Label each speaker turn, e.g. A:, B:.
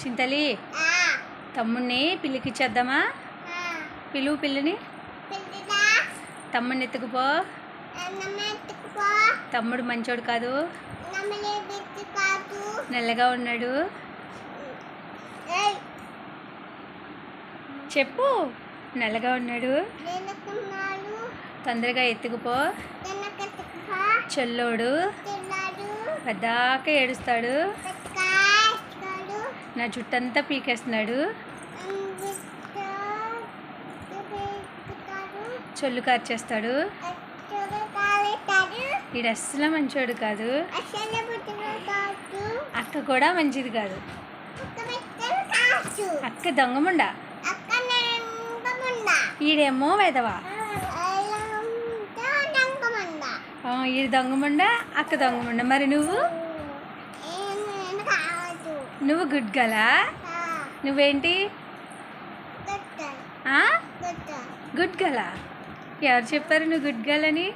A: చింతలి తమ్ముడిని పిల్లికిచ్చేద్దామా? పిలువు పిల్లని. తమ్ముడిని ఎత్తుకుపో. తమ్ముడు మంచోడు కాదు. నల్లగా ఉన్నాడు. చెప్పు. నల్లగా ఉన్నాడు. తొందరగా ఎత్తుకుపో. చెల్లోడు. పెద్దాక ఏడుస్తాడు. నా జుట్టంతా పీకేస్తున్నాడు. చొల్లు కార్చేస్తాడు. ఈడు అస్సలు మంచోడు కాదు. అక్క కూడా మంచిది కాదు. అక్క దొంగముండ? ఈడేమో వెదవా ఈడు దొంగముండ? అక్క దొంగముండ. మరి నువ్వు? నువ్వు గుడ్ గలా? నువ్వేంటి? గుడ్ గలా? ఎవరు చెప్పారు నువ్వు గుడ్ గల్ అని?